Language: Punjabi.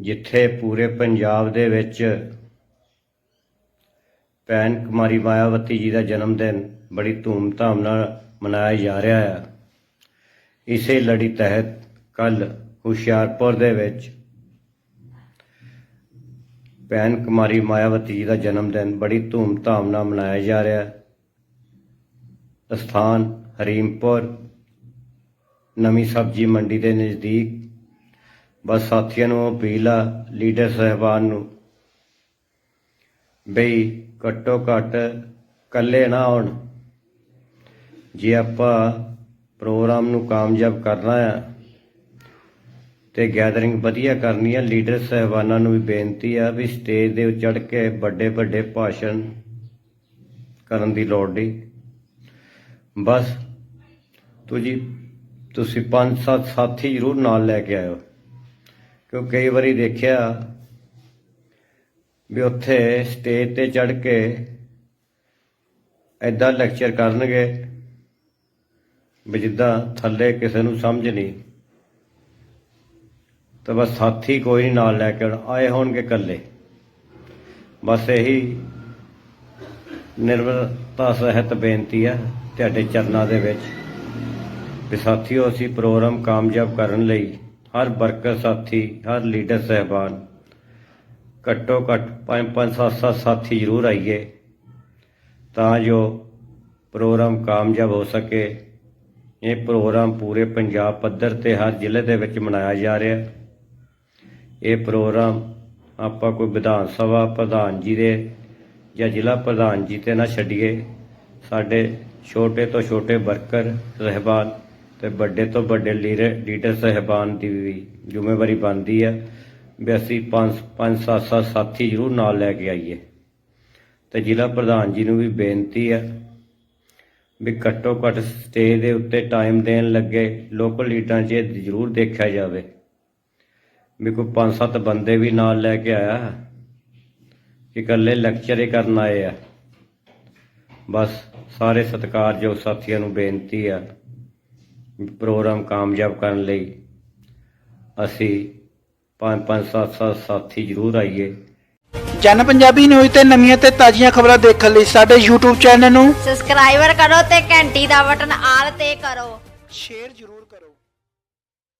ਜਿੱਥੇ ਪੂਰੇ ਪੰਜਾਬ ਦੇ ਵਿੱਚ ਭੈਣ ਕੁਮਾਰੀ ਮਾਇਆਵਤੀ ਜੀ ਦਾ ਜਨਮ ਦਿਨ ਬੜੀ ਧੂਮ-ਧਾਮ ਨਾਲ ਮਨਾਇਆ ਜਾ ਰਿਹਾ ਹੈ ਇਸੇ ਲੜੀ ਤਹਿਤ ਕੱਲ ਹੁਸ਼ਿਆਰਪੁਰ ਦੇ ਵਿੱਚ ਭੈਣ ਕੁਮਾਰੀ ਮਾਇਆਵਤੀ ਜੀ ਦਾ ਜਨਮ ਦਿਨ ਬੜੀ ਧੂਮ-ਧਾਮ ਨਾਲ ਮਨਾਇਆ ਜਾ ਰਿਹਾ। ਹੈ ਸਥਾਨ ਹਰੀਮਪੁਰ, ਨਵੀਂ ਸਬਜ਼ੀ ਮੰਡੀ ਦੇ ਨਜ਼ਦੀਕ ਬਸ ਸਾਥੀਆਂ ਨੂੰ ਅਪੀਲ ਆ, ਲੀਡਰ ਸਹਿਬਾਨ ਨੂੰ, ਬਈ ਘੱਟੋ ਘੱਟ ਇਕੱਲੇ ਨਾ ਆਉਣ। ਜੇ ਆਪਾਂ ਪ੍ਰੋਗਰਾਮ ਨੂੰ ਕਾਮਯਾਬ ਕਰਨਾ ਆ ਤੇ ਗੈਦਰਿੰਗ ਵਧੀਆ ਕਰਨੀ ਆ, ਲੀਡਰ ਸਹਿਬਾਨਾਂ ਨੂੰ ਵੀ ਬੇਨਤੀ ਆ ਵੀ ਸਟੇਜ ਦੇ ਉੱਤੇ ਚੜ ਕੇ ਵੱਡੇ ਵੱਡੇ ਭਾਸ਼ਣ ਕਰਨ ਦੀ ਲੋੜ ਨਹੀਂ। ਬਸ ਤੁਸੀਂ ਤੁਸੀਂ ਪੰਜ ਸੱਤ ਸਾਥੀ ਜ਼ਰੂਰ ਨਾਲ ਲੈ ਕੇ ਆਇਓ। ਕਿਉਂ ਕਈ ਵਾਰੀ ਦੇਖਿਆ ਵੀ ਉੱਥੇ ਸਟੇਜ ਤੇ ਚੜ ਕੇ ਐਦਾਂ ਲੈਕਚਰ ਕਰਨਗੇ ਵੀ ਜਿੱਦਾਂ ਥੱਲੇ ਕਿਸੇ ਨੂੰ ਸਮਝ ਨਹੀਂ। ਤਾਂ ਬਸ ਸਾਥੀ ਕੋਈ ਨਹੀਂ ਨਾਲ ਲੈ ਕੇ ਆਉਣਾ, ਆਏ ਹੋਣਗੇ ਇਕੱਲੇ। ਬਸ ਇਹੀ ਨਿਰਵਤਾ ਸਹਿਤ ਬੇਨਤੀ ਹੈ ਤੁਹਾਡੇ ਚਰਨਾਂ ਦੇ ਵਿੱਚ ਵੀ ਸਾਥੀਓ, ਅਸੀਂ ਪ੍ਰੋਗਰਾਮ ਕਾਮਯਾਬ ਕਰਨ ਲਈ ਹਰ ਵਰਕਰ ਸਾਥੀ, ਹਰ ਲੀਡਰ ਸਹਿਬਾਨ। ਘੱਟੋ ਘੱਟ ਪੰਜ ਪੰਜ, ਸੱਤ ਸੱਤ ਸਾਥੀ ਜ਼ਰੂਰ ਆਈਏ, ਤਾਂ ਜੋ ਪ੍ਰੋਗਰਾਮ ਕਾਮਯਾਬ ਹੋ ਸਕੇ। ਇਹ ਪ੍ਰੋਗਰਾਮ ਪੂਰੇ ਪੰਜਾਬ ਪੱਧਰ ਤੇ ਹਰ ਜ਼ਿਲ੍ਹੇ ਦੇ ਵਿੱਚ ਮਨਾਇਆ ਜਾ ਰਿਹਾ ਇਹ ਪ੍ਰੋਗਰਾਮ ਆਪਾਂ ਕੋਈ ਵਿਧਾਨ ਸਭਾ, ਪ੍ਰਧਾਨ ਜੀ ਦੇ ਜਾਂ ਜ਼ਿਲ੍ਹਾ ਪ੍ਰਧਾਨ ਜੀ ਤੇ ਨਾ ਛੱਡੀਏ। ਸਾਡੇ ਛੋਟੇ ਤੋਂ ਛੋਟੇ ਵਰਕਰ, ਸਹਿਬਾਨ ਤੇ ਵੱਡੇ ਤੋਂ ਵੱਡੇ ਲੀਡਰ ਲੀਡਰ ਸਹਿਬਾਨ ਦੀ ਵੀ ਜ਼ਿੰਮੇਵਾਰੀ ਬਣਦੀ ਆ ਵੀ ਅਸੀਂ ਪੰਜ ਪੰਜ, ਸੱਤ ਸੱਤ ਸਾਥੀ ਜ਼ਰੂਰ ਨਾਲ ਲੈ ਕੇ ਆਈਏ। ਤੇ ਜ਼ਿਲ੍ਹਾ ਪ੍ਰਧਾਨ ਜੀ ਨੂੰ ਵੀ ਬੇਨਤੀ ਆ ਵੀ ਘੱਟੋ ਘੱਟ ਸਟੇਜ ਦੇ ਉੱਤੇ ਟਾਈਮ ਦੇਣ ਲੱਗੇ ਲੋਕਲ ਲੀਡਰਾਂ 'ਚ ਇਹ ਜ਼ਰੂਰ ਦੇਖਿਆ ਜਾਵੇ ਵੀ ਕੋਈ ਪੰਜ, ਸੱਤ ਬੰਦੇ ਵੀ ਨਾਲ ਲੈ ਕੇ ਆਇਆ ਕਿ ਇਕੱਲੇ ਲੈਕਚਰ ਹੀ ਕਰਨ ਆਏ ਆ। ਬਸ ਸਾਰੇ ਸਤਿਕਾਰਯੋਗ ਸਾਥੀਆਂ ਨੂੰ ਬੇਨਤੀ ਆ ਪ੍ਰੋਗਰਾਮ ਕਾਮਯਾਬ ਕਰਨ ਲਈ ਅਸੀਂ ਪੰਜ ਪੰਜ ਸੱਤ ਸੱਤ ਸਾਥੀ ਜ਼ਰੂਰ ਆਈਏ। ਜਨ ਪੰਜਾਬੀ ਨਿਊਜ਼ ਤੇ ਨਵੀਆਂ ਤੇ ਤਾਜ਼ੀਆਂ ਖਬਰਾਂ ਦੇਖਣ ਲਈ ਸਾਡੇ YouTube ਚੈਨਲ ਨੂੰ ਸਬਸਕ੍ਰਾਈਬਰ ਕਰੋ ਤੇ ਘੰਟੀ ਦਾ ਬਟਨ ਆਲ ਤੇ ਕਰੋ। ਸ਼ੇਅਰ ਜ਼ਰੂਰ